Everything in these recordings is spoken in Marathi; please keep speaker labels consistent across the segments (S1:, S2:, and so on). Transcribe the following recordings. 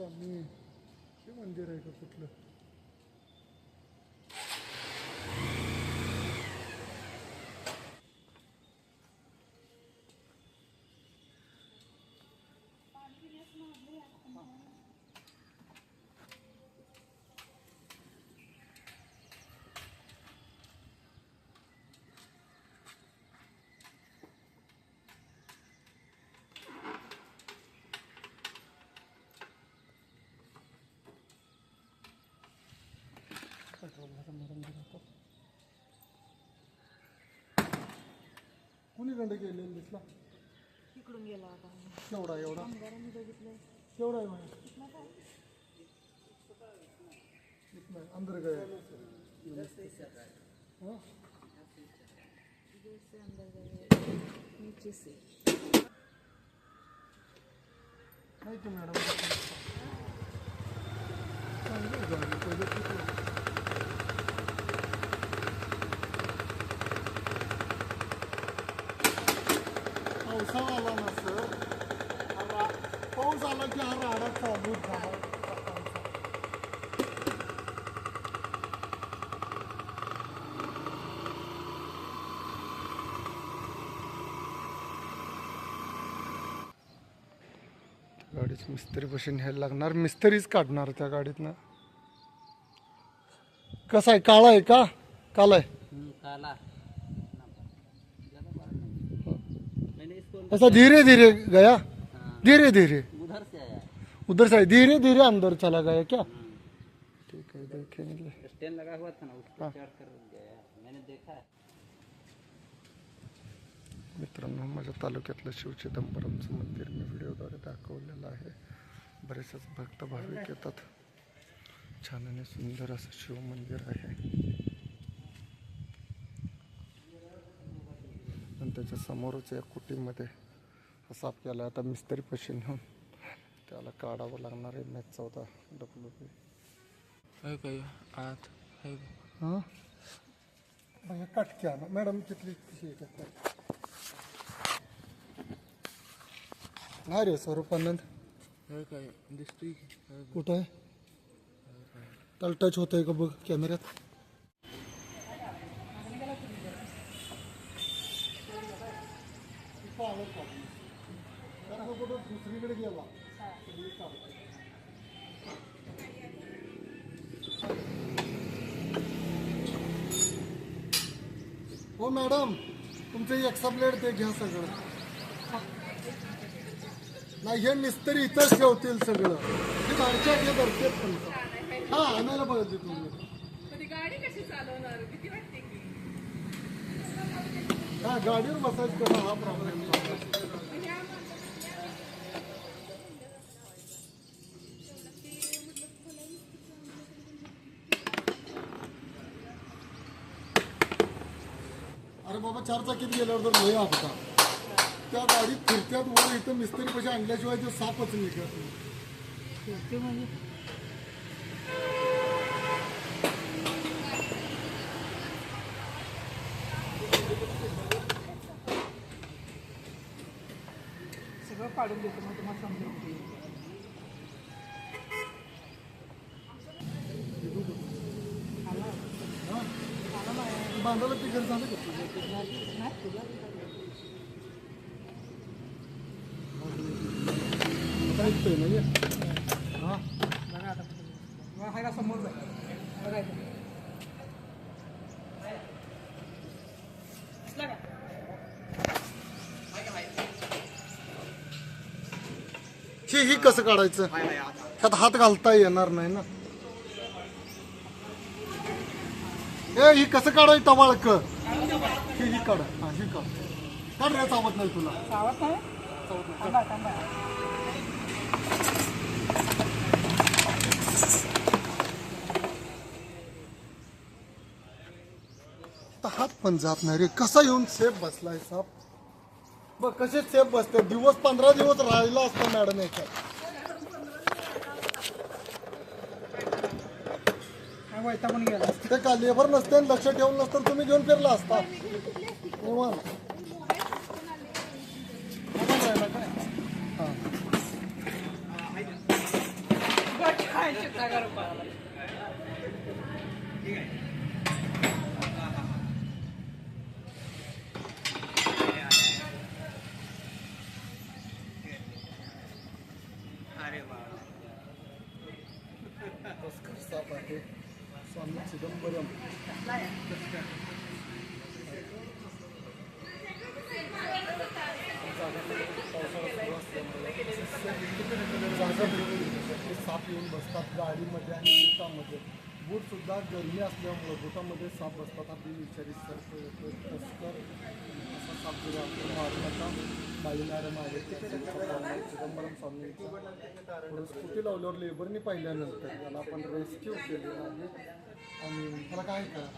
S1: स्वामी. हे मंदिर आहे का कुठलं? कुणी गंड गेलेला दिसला
S2: इकडून गेला होता
S1: केवढा एवढा
S2: कामगारांनी बघितलं
S1: केवढा आहे म्हणे इतना है, अंदर गया हाँ?
S2: जैसे अंदर गए नीचे से
S1: नाही की मॅडम चांगली आला हा पाऊस आला की हा राडा चालू झाला गाडीच मिस्त्री बशी न्यायला लागणार. मिस्त्रीच काढणार त्या गाडीतनं. कसा आहे? काळा आहे का? काला आहे?
S3: काला ज्यादा बड़ा नहीं मैंने इसको
S1: ऐसा धीरे धीरे गया। धीरे धीरे।
S3: उधर से आया।
S1: उधर से धीरे धीरे अंदर चला गया क्या? ठीक है देखेंगे
S3: स्टैंड लगा हुआ था ना उस पर चढ़ कर गया। मैंने देखा है।
S1: मित्रांनो माझ्या तालुक्यातलं शिव चिदंबरमचं मंदिर मी व्हिडिओद्वारे दाखवलेलं आहे. बरेचसे भक्त भाविक येतात. छान आणि सुंदर असं शिव मंदिर आहे. त्याच्या समोरच या कुटीमध्ये साप केला. आता मिस्त्री पशी नेऊन त्याला काढावं लागणार आहे. मॅच चौदा डब्ल्यू पी
S4: आहे काय? आत.
S1: हां भैया कट क्या ना. मॅडम तिथली नाही रे स्वरूपानंद
S4: आहे काय? दिसतोय
S1: कुठं आहे? त्याला टच होतंय का बघ कॅमेऱ्यात दुसरीकडे गेला हो मॅडम. तुमचं एक्सा प्लेट ते घ्या सगळं. नाही हे मिस्त्री इथंच ठेवतील सगळं. हे बारच्या घे भरतेच पण. हा आणायला पाहिजे तुम्ही. हा गाडीवर मसाज करणं हा प्रॉब्लेम अरे बाबा चार चाकीत गेल्यावर तर लय अपघात त्या गाडीत फिरत्यात वर इथं मिस्त्री पैसे आणल्याशिवाय ते सापच निघत नाही.
S2: काढून देतो मग तुम्हाला समजेल
S1: बांधायला तिकडे झालं
S2: नाही तुला
S1: आता
S2: समोर जाय बघायचं
S1: हे ही कसं काढायचं? ह्यात हात घालता येणार नाही ना. ए ही कसं काढायचं टवाळक ही काढ. हा ही काढ. काढ रे चावत नाही तुला.
S2: नाही?
S1: तर हात पण जात नाही रे. कसा येऊन सेफ बसलाय साप? बघ कसे सेफ बसते. दिवस पंधरा दिवस राहिला असतो मॅडम याच्यात. ते का लेबर नसते लक्ष ठेवून नसतं तुम्ही घेऊन फिरला असता. निवांत साप आहे स्वामी चिदंबरम जागा ते साप येऊन बसतात गाडीमध्ये आणि शेतामध्ये बूटसुद्धा गरमी असल्यामुळं बुटामध्ये साप बसतात. आपली विचारी सर्प येतो. तस्कर असा साप जरी आपण मारू नका आहे. चिदंबरम स्वामींचा पुढं स्कूटी लावल्यावर लेबरनी पाहिल्यानंतर त्याला आपण रेस्क्यू केलेला आहे. आणि त्याला काय करा?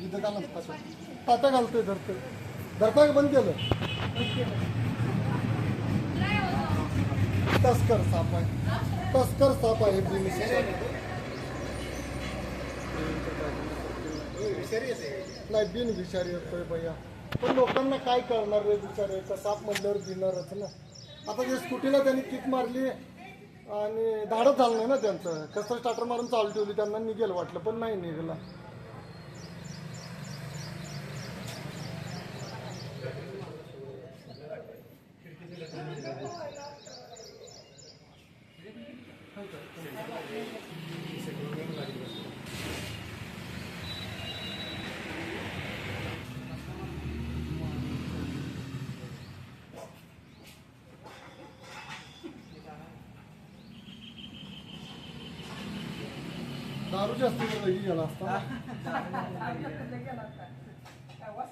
S1: विधका नसतात ताटा घालतोय धरतोय. धरता बंद केलं? तस्कर साप आहे. तस्कर साप आहे नाही बिन विचारी येतोय भैया. पण लोकांना काय करणार रे विचार का साप म्हणल्यावर भिणारच ना. आता जे स्कूटीला त्यांनी किक मारली आणि धाडत झालं नाही ना त्यांचं. कसं स्टार्टर मारून चालू ठेवली त्यांना निघेल वाटलं पण नाही निघाला. दारू जास्त गेला असता
S2: काय वास